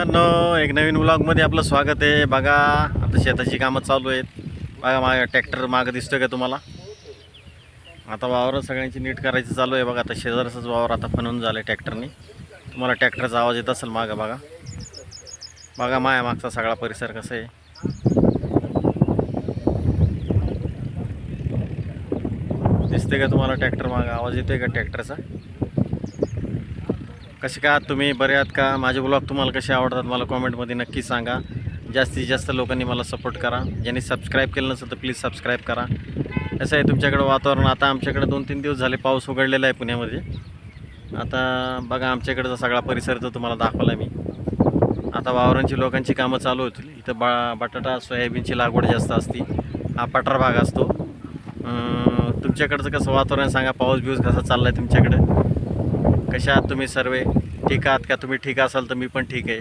मित्रांनो एक नवीन व्लॉगमध्ये आपलं स्वागत आहे. बघा आता शेताची कामं चालू आहेत. बघा माग ट्रॅक्टर मागं दिसतोय का तुम्हाला? आता वावर सगळ्यांची नीट करायची चालू आहे. बघा आता शेजारचाच वावर आता फनवून झालं आहे ट्रॅक्टरने. तुम्हाला ट्रॅक्टरचा आवाज येत असेल मागं बघा. बघा माया मागचा सगळा परिसर कसा आहे. दिसते का तुम्हाला ट्रॅक्टर मागं? आवाज येतोय का ट्रॅक्टरचा? कसे का आहात तुम्ही? बरे आहात का? माझे ब्लॉग तुम्हाला कसे आवडतात मला कॉमेंटमध्ये नक्की सांगा. जास्तीत जास्त लोकांनी मला सपोर्ट करा. ज्यांनी सबस्क्राईब केलं नसेल तर प्लीज सबस्क्राईब करा. असं आहे तुमच्याकडं वातावरण. आता आमच्याकडे दोन तीन दिवस झाले पाऊस उघडलेला आहे पुण्यामध्ये. आता बघा आमच्याकडचा सगळा परिसर तर तुम्हाला दाखवला मी. आता वावरांची लोकांची कामं चालू होती इथं बा बटाटा सोयाबीनची लागवड जास्त असती. हा पठार भाग असतो. तुमच्याकडचं कसं वातावरण सांगा. पाऊस बिऊस कसा चालला आहे तुमच्याकडं? कशा आहात तुम्ही सर्व? ठीक आहात का? तुम्ही ठीक असाल तर मी पण ठीक आहे.